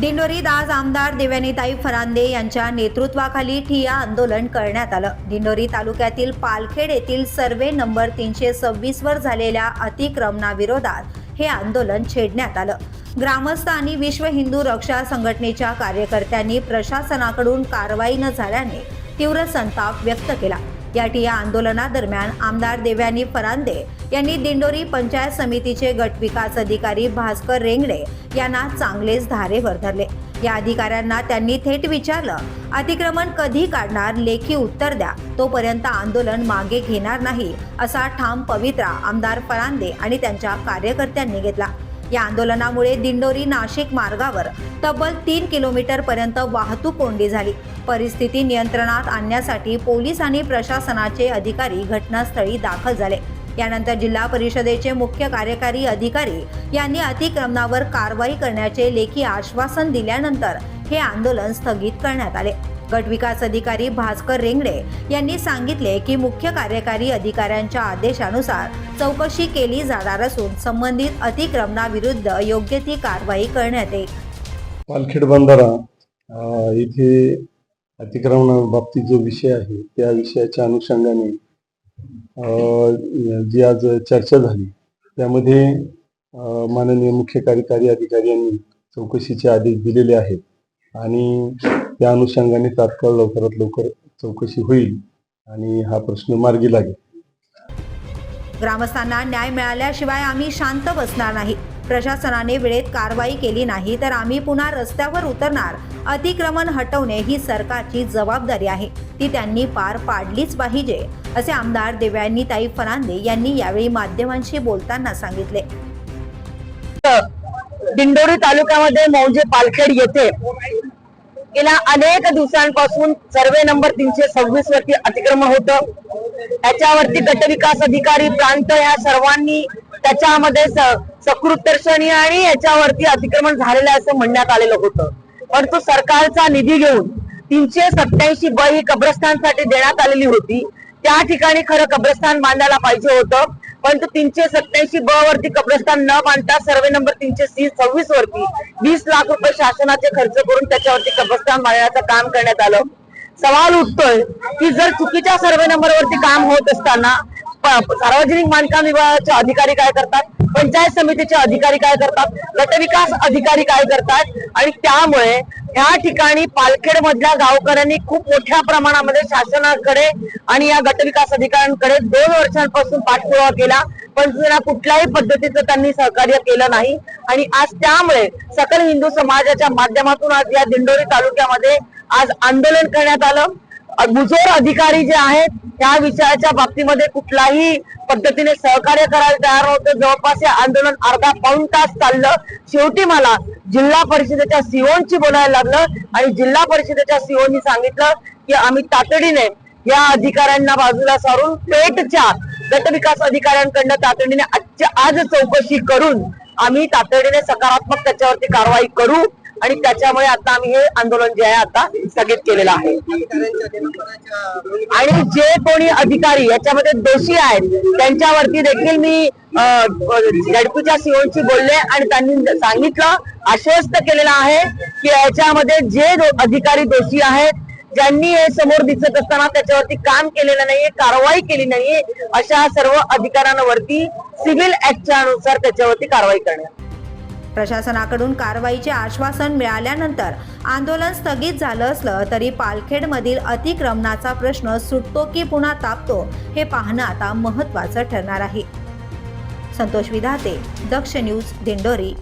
दिंडोरीत आज आमदार देव्यानीताई फरांदे यांच्या नेतृत्वाखाली ठिया आंदोलन करण्यात आलं. दिंडोरी तालुक्यातील पालखेड येथील सर्वे नंबर तीनशे सव्वीस वर झालेल्या अतिक्रमणाविरोधात हे आंदोलन छेडण्यात आलं. ग्रामस्थ आणि विश्व हिंदू रक्षा संघटनेच्या कार्यकर्त्यांनी प्रशासनाकडून कारवाई न झाल्याने तीव्र संताप व्यक्त केला. या ठिय्या आंदोलनादरम्यान आमदार देव्यानी फरांदे यांनी दिंडोरी पंचायत समितीचे गटविकास अधिकारी भास्कर रेंगडे यांना चांगलेच धारेवर धरले. या अधिकाऱ्यांना त्यांनी थेट विचारलं अतिक्रमण कधी काढणार? लेखी उत्तर द्या. तोपर्यंत आंदोलन मागे घेणार नाही असा ठाम पवित्रा आमदार फरांदे आणि त्यांच्या कार्यकर्त्यांनी घेतला. या आंदोलनामुळे दिंडोरी नाशिक मार्गावर तब्बल तीन किलोमीटर पर्यंत वाहतूक कोंडी झाली. परिस्थिती नियंत्रणात आणण्यासाठी पोलीस आणि प्रशासनाचे अधिकारी घटनास्थळी दाखल झाले. यानंतर जिल्हा परिषदेचे मुख्य कार्यकारी अधिकारी यांनी अतिक्रमणावर कारवाई करण्याचे लेखी आश्वासन दिल्यानंतर हे आंदोलन स्थगित करण्यात आले. गटविकास अधिकारी भास्कर रेंगडे यांनी सांगितले की मुख्य कार्यकारी अधिकाऱ्यांच्या आदेशानुसार चौकशी केली जाणार असून संबंधित अतिक्रमणाविरुद्ध योग्य ती कारवाई करण्यात येईल. पालखेड बंधारा इथे अतिक्रमणाबाबतीत जो विषय आहे त्या विषयाच्या अनुषंगाने जी आज चर्चा झाली त्यामध्ये माननीय मुख्य कार्यकारी अधिकारी यांनी चौकशीचे आदेश दिलेले आहेत. आणि त्या अनुषंगाने तात्काळ लवकरात लवकर चौकशी होईल आणि हा प्रश्न मार्गी लागेल. ग्रामस्थांना न्याय मिळाल्याशिवाय आम्ही शांत बसणार नाही. प्रशासनाने वेळेत कारवाई केली नाही तर आम्ही पुन्हा रस्त्यावर उतरणार. अतिक्रमण हटवणे ही सरकारची जबाबदारी आहे. ती त्यांनी पार पाडलीच पाहिजे असे आमदार देवयानीताई फरांदे यांनी यावेळी माध्यमांशी बोलताना सांगितले. दिंडोरी तालुक्यामध्ये मौजे पालखेड येथे गेल्या अनेक दिवसांपासून सर्वे नंबर तीनशे सव्वीस वरती अतिक्रमण होतं. त्याच्यावरती गटविकास अधिकारी प्रांत या सर्वांनी त्याच्यामध्ये स- दर्शनी आणि याच्यावरती अतिक्रमण झालेलं असं म्हणण्यात आलेलं होतं. परंतु सरकारचा निधी घेऊन तीनशे सत्याऐंशी ब ही कब्रस्तानसाठी देण्यात आलेली होती. त्या ठिकाणी खरं कब्रस्तान बांधायला पाहिजे होतं. परंतु तीनशे सत्याऐंशी ब वरती कब्रस्तान न बांधता सर्वे नंबर तीनशे सव्वीस वरती वीस लाख रुपये शासनाचे खर्च करून त्याच्यावरती कब्रस्तान बांधण्याचं काम करण्यात आलं. सवाल उठतोय की जर चुकीच्या सर्वे नंबर वरती काम होत असताना सार्वजनिक बांधकाम विभागाचे अधिकारी काय करतात? पंचायत समितीचे अधिकारी काय करतात? गटविकास अधिकारी काय करतात? आणि त्यामुळे या ठिकाणी पालखेड मधल्या गावकऱ्यांनी खूप मोठ्या प्रमाणामध्ये शासनाकडे आणि या गटविकास अधिकाऱ्यांकडे दोन वर्षांपासून पाठपुरावा केला पण त्यांना कुठल्याही पद्धतीचं त्यांनी सहकार्य केलं नाही. आणि आज त्यामुळे सकल हिंदू समाजाच्या माध्यमातून आज या दिंडोरी तालुक्यामध्ये आज आंदोलन करण्यात आलं. मुजोर अधिकारी जे आहेत त्या विषयाच्या बाबतीमध्ये कुठलाही पद्धतीने सहकार्य करायला तयार नव्हतं. जवळपास हे आंदोलन अर्धा पाऊण तास चाललं. शेवटी मला जिल्हा परिषदेच्या सीओनची बोलायला लागलं आणि जिल्हा परिषदेच्या सीओनी सांगितलं की आम्ही तातडीने या अधिकाऱ्यांना बाजूला सारून पेटच्या गटविकास अधिकाऱ्यांकडनं तातडीने आजच्या आज चौकशी करून आम्ही तातडीने सकारात्मक त्याच्यावरती कारवाई करू. आणि त्याच्यामुळे आता आम्ही हे आंदोलन जे आहे आता स्थगित केलेलं आहे. आणि जे कोणी अधिकारी याच्यामध्ये दोषी आहेत त्यांच्यावरती देखील मी झडपीच्या सीओची बोलले आणि त्यांनी सांगितलं आश्वस्त केलेलं आहे की याच्यामध्ये जे दो- अधिकारी दोषी आहेत ज्यांनी हे समोर दिसत असताना त्याच्यावरती काम केलेलं नाहीये कारवाई केली नाहीये अशा सर्व अधिकाऱ्यांवरती सिव्हिल ऍक्टच्या अनुसार त्याच्यावरती कारवाई करण्यात प्रशासनाकडून कारवाईचे आश्वासन मिळाल्यानंतर आंदोलन स्थगित झालं असलं तरी पालखेडमधील अतिक्रमणाचा प्रश्न सुटतो की पुन्हा तापतो हे पाहणं आता महत्त्वाचं ठरणार आहे. संतोष विधाते दक्ष न्यूज दिंडोरी.